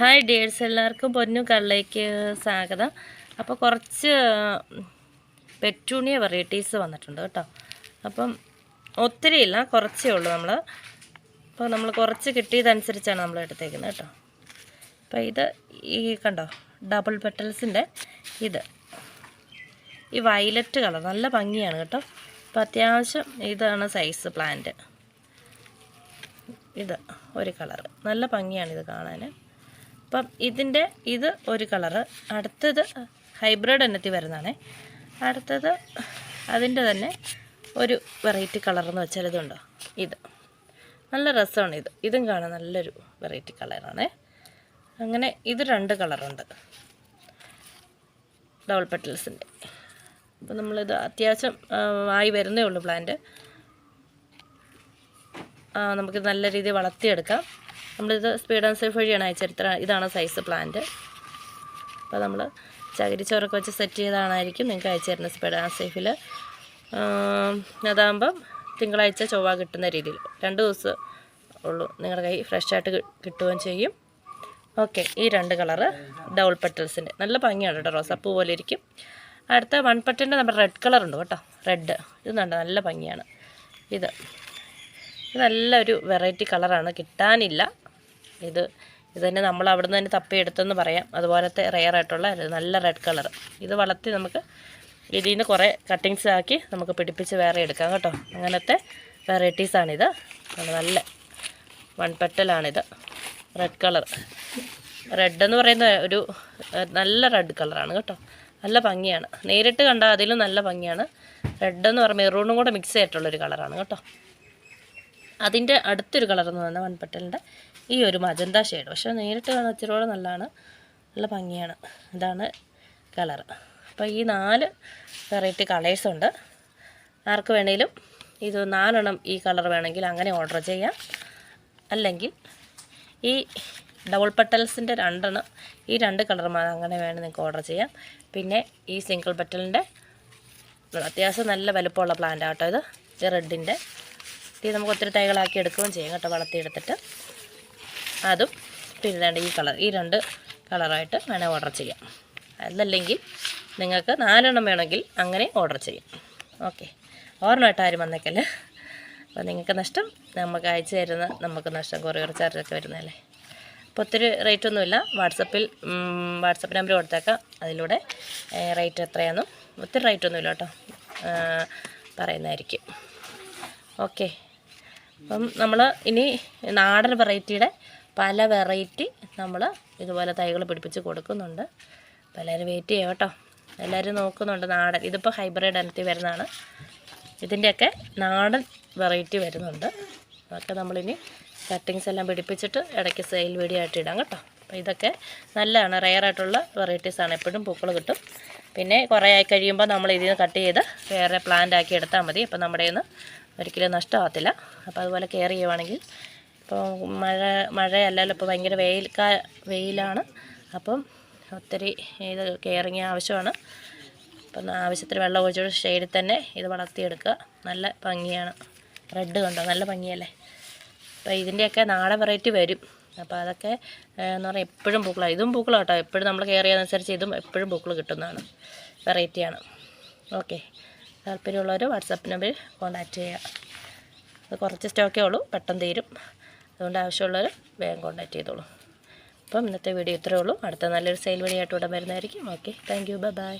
Hi dears എല്ലാവർക്കും പൊന്നു കള്ളേക്ക് സ്വാഗതം. അപ്പോൾ കുറച്ച് പെറ്റൂണിയ വെറൈറ്റീസ് വന്നിട്ടുണ്ട് കേട്ടോ. അപ്പം ഒത്തിരി ഇല്ല കുറച്ചേ ഉള്ളൂ നമ്മൾ അപ്പോൾ നമ്മൾ കുറച്ച് കിട്ടിയതനുസരിച്ചാണ് നമ്മൾ എടുത്തേക്കുന്നത് കേട്ടോ. അപ്പോൾ ഇത് ഈ കണ്ടോ ഡബിൾ പെറ്റൽസിന്റെ ഇത്. ഈ വയലറ്റ് കളർ നല്ല ഭംഗിയാണ് കേട്ടോ. അപ്പോൾ അത്യാവശ്യം ഇതാണ് സൈസ് പ്ലാന്റ്. ഇത് ഒരു കളർ നല്ല ഭംഗിയാണ് ഇത് കാണാൻ അപ്പം ഇതിന്റെ ഇത് ഒരു കളറ്. അടുത്തത് ഹൈബ്രിഡ് എന്നത്തി വരുന്നതാണേ. അടുത്തത് അതിന്റെ തന്നെ ഒരു വെറൈറ്റി കളർ എന്ന് വെച്ചാൽ ഇതുണ്ടോ? ഇത്. നല്ല രസമാണ് ഇത്. ഇതും കാണാൻ നല്ലൊരു വെറൈറ്റി കളറാണ്. അങ്ങനെ ഇത് രണ്ട് കളറുണ്ട്. ഡബിൾ പെറ്റൽസിന്റെ. അപ്പോൾ നമ്മളിത് അത്യാവശ്യം ആയി വരുന്നേ ഉള്ളൂ പ്ലാന്റ്. നമുക്ക് നല്ല രീതിയിൽ വളർത്തിയെടുക്കാം. നമ്മളിത് സ്പീഡ് ആൻഡ് സേഫ് വഴിയാണ് അയച്ചെടുത്ത ഇതാണ് സൈസ് പ്ലാന്റ് അപ്പോൾ നമ്മൾ ചകിരിച്ചോറൊക്കെ വെച്ച് സെറ്റ് ചെയ്താണായിരിക്കും നിങ്ങൾക്ക് അയച്ചു തരുന്നത് സ്പീഡ് ആൻഡ് സേഫിൽ അതാകുമ്പം തിങ്കളാഴ്ച ചൊവ്വ കിട്ടുന്ന രീതിയിൽ. രണ്ട് ദിവസം ഉള്ളൂ. നിങ്ങളുടെ കൈ ഫ്രഷായിട്ട് കിട്ടുകയും ചെയ്യും. ഓക്കെ ഈ രണ്ട് കളറ് ഡബിൾ പെറ്റൽസിന്റെ നല്ല ഭംഗിയാണ് കേട്ടോ റോസാപ്പൂ പോലെ ഇരിക്കും. അടുത്ത വൺ പട്ടിന്റെ നമ്മുടെ റെഡ് കളർ ഉണ്ട് കേട്ടോ റെഡ് ഇത് കണ്ടോ നല്ല ഭംഗിയാണ്. ഇത്. ഇത് നല്ലൊരു വെറൈറ്റി കളറാണ് കിട്ടാനില്ല. ഇത് ഇത് തന്നെ നമ്മൾ അവിടെ നിന്ന് തന്നെ തപ്പിയെടുത്തെന്ന് പറയാം. അതുപോലത്തെ റെയർ ആയിട്ടുള്ള നല്ല റെഡ് കളർ ഇത് വളർത്തി നമുക്ക് ഇതിൽ നിന്ന് കുറേ കട്ടിങ്സ് ആക്കി നമുക്ക് പിടിപ്പിച്ച് വേറെ എടുക്കാം കേട്ടോ. അങ്ങനത്തെ വെറൈറ്റീസാണിത് നല്ല വൺ പെറ്റലാണിത് റെഡ് കളർ റെഡ് എന്ന് പറയുന്ന ഒരു നല്ല റെഡ് കളറാണ് കേട്ടോ. നല്ല ഭംഗിയാണ്. നേരിട്ട് കണ്ടാൽ അതിലും നല്ല ഭംഗിയാണ്. റെഡ് എന്ന് പറയുമ്പോൾ മെറൂണും കൂടെ മിക്സ് ആയിട്ടുള്ളൊരു കളറാണ് കേട്ടോ. അതിന്റെ അടുത്തൊരു കളർ എന്ന് പറഞ്ഞാൽ വൺപട്ടലിന്റെ ഈ ഒരു മജന്ത ഷെയ്ഡ് പക്ഷേ നേരിട്ട് കാണാൻ ഇച്ചിരി കൂടെ നല്ലതാണ്. നല്ല ഭംഗിയാണ്. ഇതാണ് കളർ. അപ്പോൾ ഈ നാല് വെറൈറ്റി കളേഴ്സ് ഉണ്ട്. ആർക്ക് വേണേലും ഇത് നാലെണ്ണം ഈ കളർ വേണമെങ്കിൽ അങ്ങനെ ഓർഡർ ചെയ്യാം. അല്ലെങ്കിൽ ഈ ഡബിൾ പട്ടൽസിന്റെ രണ്ടെണ്ണം ഈ രണ്ട് കളർ അങ്ങനെ വേണമെങ്കിൽ നിങ്ങൾക്ക് ഓർഡർ ചെയ്യാം. പിന്നെ ഈ സിംഗിൾ പെറ്റലിന്റെ അത്യാവശ്യം നല്ല വലുപ്പമുള്ള പ്ലാന്റ് ആട്ടോ ഇത്. റെഡിന്റെ ഇത് നമുക്ക് ഒത്തിരി തൈകളാക്കി എടുക്കുകയും ചെയ്യാം കേട്ടോ വളർത്തിയെടുത്തിട്ട്. അതും പിന്നെ ഈ കളർ ഈ രണ്ട് കളറായിട്ട് വേണേൽ ഓർഡർ ചെയ്യാം. അതല്ലെങ്കിൽ നിങ്ങൾക്ക് നാലെണ്ണം വേണമെങ്കിൽ അങ്ങനെ ഓർഡർ ചെയ്യാം. ഓക്കെ ഓർമ്മയായിട്ട് ആരും വന്നേക്കല്ലേ? അപ്പോൾ നിങ്ങൾക്ക് നഷ്ടം നമുക്ക് അയച്ചു തരുന്ന നമുക്ക് നഷ്ടം കൊറിയർ ചാർജൊക്കെ വരുന്നതല്ലേ? അപ്പോൾ ഒത്തിരി റേറ്റ് ഒന്നുമില്ല വാട്സപ്പിൽ വാട്സപ്പ് നമ്പർ കൊടുത്തേക്കാം. അതിലൂടെ റേറ്റ് എത്രയാണെന്നും ഒത്തിരി റേറ്റ് ഒന്നുമില്ല കേട്ടോ. പറയുന്നതായിരിക്കും. ഓക്കെ അപ്പം നമ്മൾ ഇനി നാടൻ വെറൈറ്റിയുടെ പല വെറൈറ്റി നമ്മൾ ഇതുപോലെ തൈകൾ പിടിപ്പിച്ച് കൊടുക്കുന്നുണ്ട്. അപ്പോൾ എല്ലാവരും വെയിറ്റ് ചെയ്യാം കേട്ടോ. എല്ലാവരും നോക്കുന്നുണ്ട് നാടൻ. ഇതിപ്പോൾ ഹൈബ്രിഡ് ഇനത്തിൽ വരുന്നതാണ്. ഇതിന്റെയൊക്കെ നാടൻ വെറൈറ്റി വരുന്നുണ്ട്. അതൊക്കെ നമ്മളിനി കട്ടിങ്സ് എല്ലാം പിടിപ്പിച്ചിട്ട് ഇടയ്ക്ക് സെയിൽ വീഡിയോ ആയിട്ട് ഇടാം കേട്ടോ. അപ്പോൾ ഇതൊക്കെ നല്ലതാണ്. റെയർ ആയിട്ടുള്ള വെറൈറ്റീസാണ് എപ്പോഴും പൂക്കൾ കിട്ടും. പിന്നെ കുറേ ആയി കഴിയുമ്പോൾ നമ്മൾ ഇതിൽ നിന്ന് കട്ട് ചെയ്ത് വേറെ പ്ലാന്റ് ആക്കി എടുത്താൽ മതി. അപ്പോൾ നമ്മുടെ ഒരിക്കലും നഷ്ടമാകത്തില്ല. അപ്പോൾ അതുപോലെ കെയർ ചെയ്യുവാണെങ്കിൽ ഇപ്പോൾ മഴ മഴയല്ലല്ലോ ഇപ്പോൾ ഭയങ്കര വെയിൽ കാ വെയിലാണ്. അപ്പം ഒത്തിരി ഇത് കെയറിങ് ആവശ്യമാണ്. അപ്പം ആവശ്യത്തിന് വെള്ളം ഒഴിച്ചു ഷെയ്ഡിൽ തന്നെ ഇത് വളർത്തിയെടുക്കുക. നല്ല ഭംഗിയാണ്. റെഡ് കണ്ടോ? നല്ല ഭംഗിയല്ലേ? അപ്പോൾ ഇതിന്റെയൊക്കെ നാടൻ വെറൈറ്റി വരും. അപ്പോൾ അതൊക്കെ എന്ന് പറഞ്ഞാൽ എപ്പോഴും പൂക്കളാണ് ഇതും പൂക്കളാട്ടോ എപ്പോഴും നമ്മൾ കെയർ ചെയ്യുന്നതനുസരിച്ച് ഇതും എപ്പോഴും പൂക്കൾ കിട്ടുന്നതാണ്. വെറൈറ്റിയാണ് ഓക്കെ താല്പര്യമുള്ളവർ വാട്സാപ്പ് നമ്പറിൽ കോൺടാക്റ്റ് ചെയ്യുക അത് കുറച്ച് സ്റ്റോക്കേ ഉള്ളൂ പെട്ടെന്ന് തീരും. അതുകൊണ്ട് ആവശ്യമുള്ളവർ വേഗം കോൺടാക്റ്റ് ചെയ്തോളൂ. അപ്പം ഇന്നത്തെ വീഡിയോ ഇത്രയേ ഉള്ളൂ. അടുത്ത നല്ലൊരു സെയിൽ വീഡിയോ ആയിട്ട് ഉടൻ വരുന്നതായിരിക്കും. Okay thank you bye.